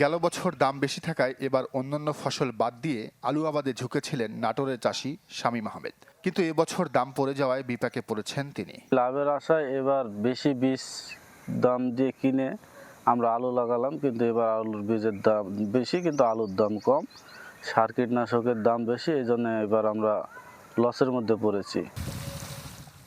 গেল বছর দাম বেশি থাকায় এবার অন্যান্য ফসল বাদ দিয়ে আলু আবাদে ঝুঁকেছিলেন নাটোরের চাষি শামীম আহমেদ। কিন্তু এবছর দাম পড়ে যাওয়ায় বিপাকে পড়েছেন তিনি। লাভের আশায় এবার বেশি বীজ দাম দিয়ে কিনে আমরা আলু লাগালাম কিন্তু এবার আলুর বীজের দাম বেশি কিন্তু আলুর দাম কম। সার কীটনাশকের দাম বেশি এই জন্য এবার আমরা লসের মধ্যে পড়েছি।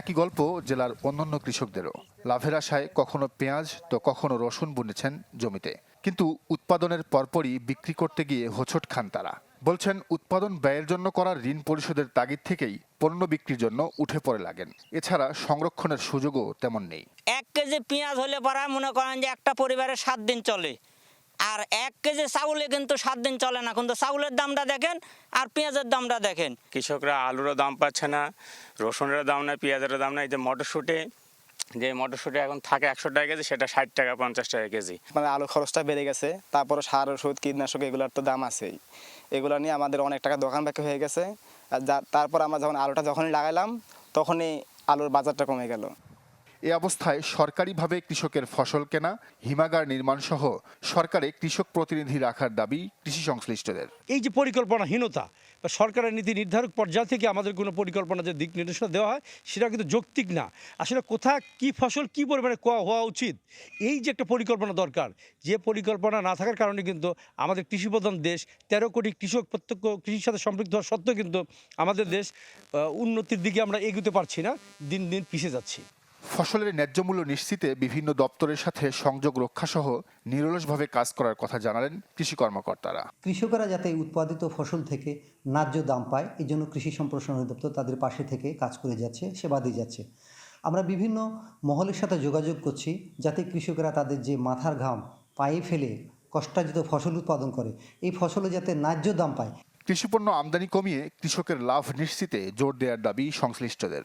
একই গল্প জেলার অন্যান্য কৃষকদেরও। লাভের আশায় কখনো পেঁয়াজ তো কখনো রসুন বুনেছেন জমিতে। কিন্তু উৎপাদনের পরপরই বিক্রি করতে গিয়ে হোঁচট খান তারা। বলছেন উৎপাদন ব্যয়ের জন্য করা ঋণ পরিশোধের তাগিদ থেকেই পণ্য বিক্রির জন্য উঠে পড়ে লাগেন। এছাড়া সংরক্ষণের সুযোগও তেমন নেই। এক কেজি পেঁয়াজ হলে পরা মনে করেন যে একটা পরিবারের সাত দিন চলে। আর এক কেজি চাউলে কিন্তু সাত দিন চলে না। কিন্তু চাউলের দামটা দেখেন আর পেঁয়াজের দামটা দেখেন। কৃষকরা আলুরও দাম পাচ্ছে না রসুনেরও দাম নাই পেঁয়াজেরও দাম নাই যে মটরশুঁটি যে মটরশুঁটি এখন থাকে একশো টাকা কেজি, সেটা ষাট টাকা, পঞ্চাশ টাকা কেজি। মানে আলু খরচটা বেড়ে গেছে, তারপরে সার, ওষুধ, কীটনাশক, এগুলোর তো দাম আছেই। এগুলো নিয়ে আমাদের অনেক টাকা দোকান বাকি হয়ে গেছে। আর তারপর আমরা যখন আলুটা যখনই লাগাইলাম, তখনই আলুর বাজারটা কমে গেল। এ অবস্থায় সরকারিভাবে কৃষকের ফসল কেনা, হিমাগার নির্মাণ সহ সরকারে কৃষক প্রতিনিধি রাখার দাবি কৃষি সংশ্লিষ্টদের। এই যে পরিকল্পনাহীনতা, বা সরকারের নীতি নির্ধারক পর্যায় থেকে আমাদের কোনো পরিকল্পনা যে দিক নির্দেশনা দেওয়া হয়, সেটা কিন্তু যৌক্তিক না। আসলে কোথায় কি ফসল কি পরিমাণে হওয়া উচিত? এই যে একটা পরিকল্পনা দরকার, যে পরিকল্পনা না থাকার কারণে কিন্তু আমাদের কৃষিপ্রধান দেশ তেরো কোটি কৃষক প্রত্যক্ষ কৃষির সাথে সম্পৃক্ত হওয়া সত্ত্বেও কিন্তু আমাদের দেশ উন্নতির দিকে আমরা এগোতে পারছি না, দিন দিন পিছিয়ে যাচ্ছি। ফসলের ন্যায্য মূল্য নিশ্চিতে বিভিন্ন দপ্তরের সাথে সংযোগ রক্ষাসহ নিরলসভাবে কাজ করার কথা জানালেন কৃষি কর্মকর্তারা। কৃষকরা যাতে উৎপাদিত ফসল থেকে ন্যায্য দাম পায় এই জন্য কৃষি সম্প্রসারণ অধিদপ্তর তাদের পাশে থেকে কাজ করে যাচ্ছে সেবা দিয়ে যাচ্ছে। আমরা বিভিন্ন মহলের সাথে যোগাযোগ করছি যাতে কৃষকরা তাদের যে মাথার ঘাম পায়ে ফেলে কষ্টার্জিত ফসল উৎপাদন করে এই ফসলে যাতে ন্যায্য দাম পায়। কৃষিপণ্য আমদানি কমিয়ে কৃষকের লাভ নিশ্চিতে জোর দেওয়ার দাবি সংশ্লিষ্টদের।